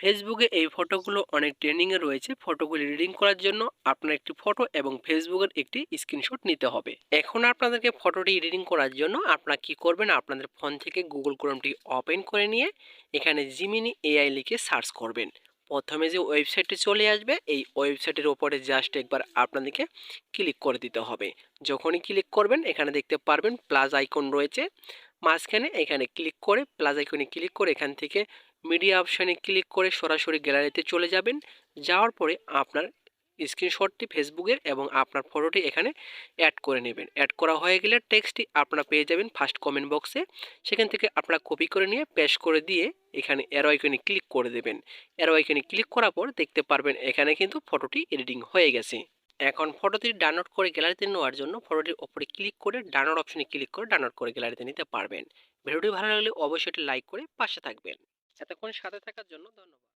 ফেসবুকে এই ফটোগুলো অনেক ট্রেন্ডিংয়ে রয়েছে। ফটোগুলি রিডিং করার জন্য আপনার একটি ফটো এবং ফেসবুকের একটি স্ক্রিনশট নিতে হবে। এখন আপনাদেরকে ফটোটি রিডিং করার জন্য আপনারা কি করবেন? আপনাদের ফোন থেকে গুগল ক্রোমটি ওপেন করে নিয়ে এখানে জিমিনি এআই লিখে সার্চ করবেন। প্রথমে যে ওয়েবসাইটটি চলে আসবে, এই ওয়েবসাইটের ওপরে জাস্ট একবার আপনাদেরকে ক্লিক করে দিতে হবে। যখনই ক্লিক করবেন, এখানে দেখতে পারবেন প্লাস আইকন রয়েছে। মাঝখানে এখানে ক্লিক করে প্লাস আইকনে ক্লিক করে, এখান থেকে মিডিয়া অপশানে ক্লিক করে সরাসরি গ্যালারিতে চলে যাবেন। যাওয়ার পরে আপনার স্ক্রিনশটটি ফেসবুকের এবং আপনার ফটোটি এখানে অ্যাড করে নেবেন। অ্যাড করা হয়ে গেলে টেক্সটটি আপনারা পেয়ে যাবেন ফার্স্ট কমেন্ট বক্সে সেখান থেকে আপনারা কপি করে নিয়ে পেস্ট করে দিয়ে এখানে অ্যারো আইকনে ক্লিক করে দেবেন। অ্যারো আইকনে ক্লিক করার পর দেখতে পারবেন এখানে কিন্তু ফটোটি এডিটিং হয়ে গেছে। এখন ফটোটি ডাউনলোড করে গ্যালারিতে নেওয়ার জন্য ফটোটির ওপরে ক্লিক করে ডাউনলোড অপশনে ক্লিক করে ডাউনলোড করে গ্যালারিতে নিতে পারবেন। ভিডিওটি ভালো লাগলে অবশ্যই লাইক করে পাশে থাকবেন। এতক্ষণ সাথে থাকার জন্য ধন্যবাদ।